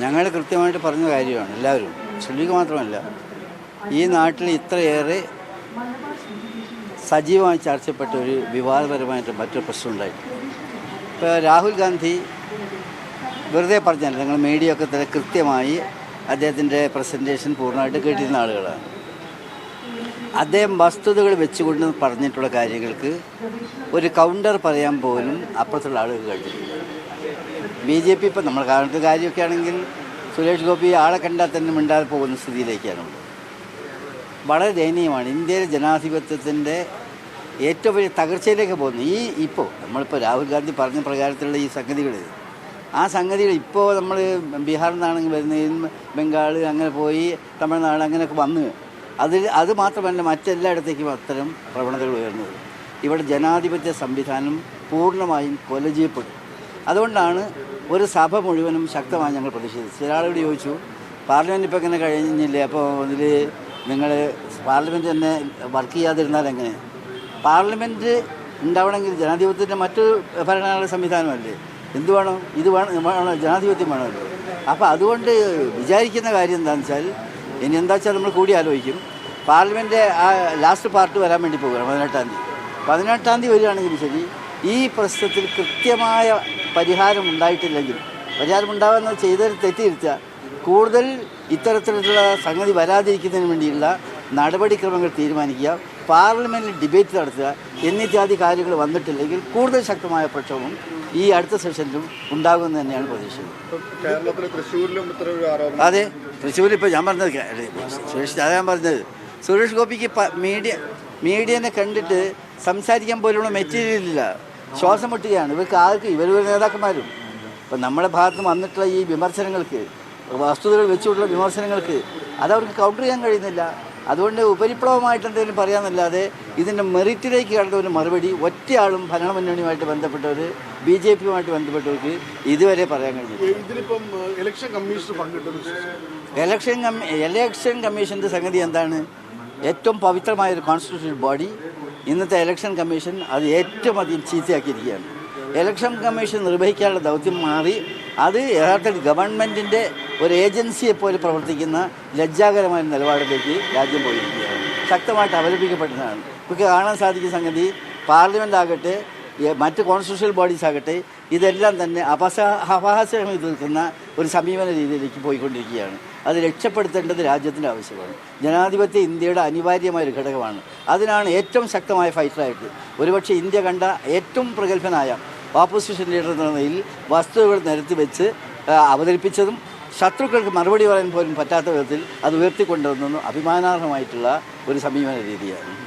ഞങ്ങൾ കൃത്യമായിട്ട് പറഞ്ഞ കാര്യമാണ് എല്ലാവരും. ശ്രീക്ക് മാത്രമല്ല ഈ നാട്ടിൽ ഇത്രയേറെ സജീവമായി ചർച്ചപ്പെട്ട ഒരു വിവാദപരമായിട്ട് മറ്റൊരു പ്രശ്നമുണ്ടായി ഇപ്പോൾ രാഹുൽ ഗാന്ധി വെറുതെ പറഞ്ഞല്ല ഞങ്ങൾ മീഡിയ ഒക്കെ തന്നെ കൃത്യമായി അദ്ദേഹത്തിന്റെ പ്രസന്റേഷൻ പൂർണമായിട്ട് കേട്ടിരുന്ന ആളുകളാണ്. അദ്ദേഹം വസ്തുതകൾ വെച്ചുകൊണ്ട് പറഞ്ഞിട്ടുള്ള കാര്യങ്ങൾക്ക് ഒരു കൗണ്ടർ പറയാൻ പോലും അപ്പുറത്തുള്ള ആളുകൾ കഴിഞ്ഞിട്ടില്ല. ബി ജെ പി ഇപ്പം നമ്മൾ കാണുന്ന കാര്യമൊക്കെ ആണെങ്കിൽ സുരേഷ് ഗോപി ആളെ കണ്ടാൽ തന്നെ മിണ്ടാതെ പോകുന്ന സ്ഥിതിയിലേക്കാണ് വളരെ ദയനീയമാണ്. ഇന്ത്യയിലെ ജനാധിപത്യത്തിന്റെ ഏറ്റവും വലിയ തകർച്ചയിലേക്ക് പോകുന്നു ഈ ഇപ്പോൾ നമ്മളിപ്പോൾ രാഹുൽ ഗാന്ധി പറഞ്ഞ പ്രകാരത്തിലുള്ള ഈ സംഗതികൾ ആ സംഗതികൾ ഇപ്പോൾ നമ്മൾ ബീഹാറിൽ നിന്നാണെങ്കിൽ വരുന്നത് ബംഗാൾ അങ്ങനെ പോയി തമിഴ്നാട് അങ്ങനെയൊക്കെ വന്ന് അതിൽ അത് മാത്രമല്ല മറ്റെല്ലായിടത്തേക്കും അത്തരം പ്രവണതകൾ ഉയർന്നത് ഇവിടെ ജനാധിപത്യ സംവിധാനം പൂർണമായും കൊല അതുകൊണ്ടാണ് ഒരു സഭ മുഴുവനും ശക്തമായി ഞങ്ങൾ പ്രതിഷേധിച്ചു. ചില ആളുകൾ ചോദിച്ചു പാർലമെന്റ് ഇപ്പോൾ ഇങ്ങനെ കഴിഞ്ഞില്ലേ? അപ്പോൾ ഇതിൽ നിങ്ങൾ പാർലമെന്റ് തന്നെ വർക്ക് ചെയ്യാതിരുന്നാൽ എങ്ങനെ? പാർലമെന്റ് ഉണ്ടാവണമെങ്കിൽ ജനാധിപത്യത്തിന്റെ മറ്റു ഭരണകാല സംവിധാനമല്ലേ? എന്ത് വേണം? ഇത് വേണം വേണം ജനാധിപത്യം വേണമല്ലോ. അപ്പോൾ അതുകൊണ്ട് വിചാരിക്കുന്ന കാര്യം എന്താണെന്ന് വെച്ചാൽ ഇനി എന്താ വെച്ചാൽ നമ്മൾ കൂടി ആലോചിക്കും. പാർലമെന്റ് ആ ലാസ്റ്റ് പാർട്ട് വരാൻ വേണ്ടി പോകുകയാണ് പതിനെട്ടാം തീയതി. പതിനെട്ടാം തീയതി വരികയാണെങ്കിലും ശരി ഈ പ്രശ്നത്തിൽ കൃത്യമായ പരിഹാരം ഉണ്ടായിട്ടില്ലെങ്കിൽ പരിഹാരം ഉണ്ടാകുന്നത് ചെയ്തതിൽ തെറ്റിയിരുത്തുക കൂടുതൽ ഇത്തരത്തിലുള്ള സംഗതി വരാതിരിക്കുന്നതിന് വേണ്ടിയുള്ള നടപടിക്രമങ്ങൾ തീരുമാനിക്കുക പാർലമെന്റിൽ ഡിബേറ്റ് നടത്തുക എന്നിത്യാദി കാര്യങ്ങൾ വന്നിട്ടില്ലെങ്കിൽ കൂടുതൽ ശക്തമായ പ്രക്ഷോഭം ഈ അടുത്ത സെഷനിലും ഉണ്ടാകുമെന്ന് തന്നെയാണ് പ്രതീക്ഷിക്കുന്നത്. അതെ തൃശ്ശൂരിൽ ഇപ്പോൾ ഞാൻ പറഞ്ഞത് സുരേഷ് അതാ ഞാൻ പറഞ്ഞത്. സുരേഷ് ഗോപിക്ക് മീഡിയ മീഡിയനെ കണ്ടിട്ട് സംസാരിക്കാൻ പോലുള്ള മെറ്റീരിയൽ ഇല്ല ശ്വാസം മുട്ടുകയാണ്. ഇവർക്ക് ആർക്ക്? ഇവർ ഒരു നേതാക്കന്മാരും. അപ്പം നമ്മുടെ ഭാഗത്ത് വന്നിട്ടുള്ള ഈ വിമർശനങ്ങൾക്ക് വസ്തുതകൾ വെച്ചുകൊണ്ടുള്ള വിമർശനങ്ങൾക്ക് അതവർക്ക് കൗണ്ടർ ചെയ്യാൻ കഴിയുന്നില്ല. അതുകൊണ്ട് ഉപരിപ്ലവമായിട്ട് എന്തെങ്കിലും പറയാമെന്നല്ലാതെ ഇതിന്റെ മെറിറ്റിലേക്ക് കണ്ട ഒരു മറുപടി ഒറ്റയാളും ഭരണമുന്നണിയുമായിട്ട് ബന്ധപ്പെട്ടവർ ബി ജെ പിയുമായിട്ട് ബന്ധപ്പെട്ടവർക്ക് ഇതുവരെ പറയാൻ കഴിഞ്ഞില്ല എലക്ഷൻ ഇലക്ഷൻ കമ്മീഷൻ ഇലക്ഷൻ കമ്മീഷന്റെ സംഗതി എന്താണ്? ഏറ്റവും പവിത്രമായ ഒരു കോൺസ്റ്റിറ്റ്യൂഷൻ ബോഡി ഇന്നത്തെ ഇലക്ഷൻ കമ്മീഷൻ അത് ഏറ്റവും അധികം ചീത്തയാക്കിയിരിക്കുകയാണ്. ഇലക്ഷൻ കമ്മീഷൻ നിർവഹിക്കാനുള്ള ദൗത്യം മാറി അത് യഥാർത്ഥത്തിൽ ഗവൺമെന്റിന്റെ ഒരു ഏജൻസിയെ പോലെ പ്രവർത്തിക്കുന്ന ലജ്ജാകരമായ നിലപാടിലേക്ക് രാജ്യം പോയിരിക്കുകയാണ്. ശക്തമായിട്ട് അവലംബിക്കപ്പെടുന്നതാണ് നമുക്ക് കാണാൻ സാധിക്കുന്ന സംഗതി പാർലമെന്റ് ആകട്ടെ മറ്റ് കോൺസ്റ്റിറ്റ്യൂഷണൽ ബോഡീസ് ആകട്ടെ ഇതെല്ലാം തന്നെ അപസ അപഹാസ്യമായി തീർക്കുന്ന ഒരു സമീപന രീതിയിലേക്ക് പോയിക്കൊണ്ടിരിക്കുകയാണ്. അത് രക്ഷപ്പെടുത്തേണ്ടത് രാജ്യത്തിന്റെ ആവശ്യമാണ്. ജനാധിപത്യ ഇന്ത്യയുടെ അനിവാര്യമായ ഒരു ഘടകമാണ്. അതിനാണ് ഏറ്റവും ശക്തമായ ഫൈറ്ററായിട്ട് ഒരുപക്ഷെ ഇന്ത്യ കണ്ട ഏറ്റവും പ്രഗത്ഭനായ ഓപ്പോസിഷൻ ലീഡർ എന്ന നിലയിൽ വസ്തുതകൾ നിരത്തി വെച്ച് അവതരിപ്പിച്ചതും ശത്രുക്കൾക്ക് മറുപടി പറയാൻ പോലും പറ്റാത്ത വിധത്തിൽ അത് ഉയർത്തിക്കൊണ്ടുവന്നതും അഭിമാനാർഹമായിട്ടുള്ള ഒരു സമീപന രീതിയാണ്.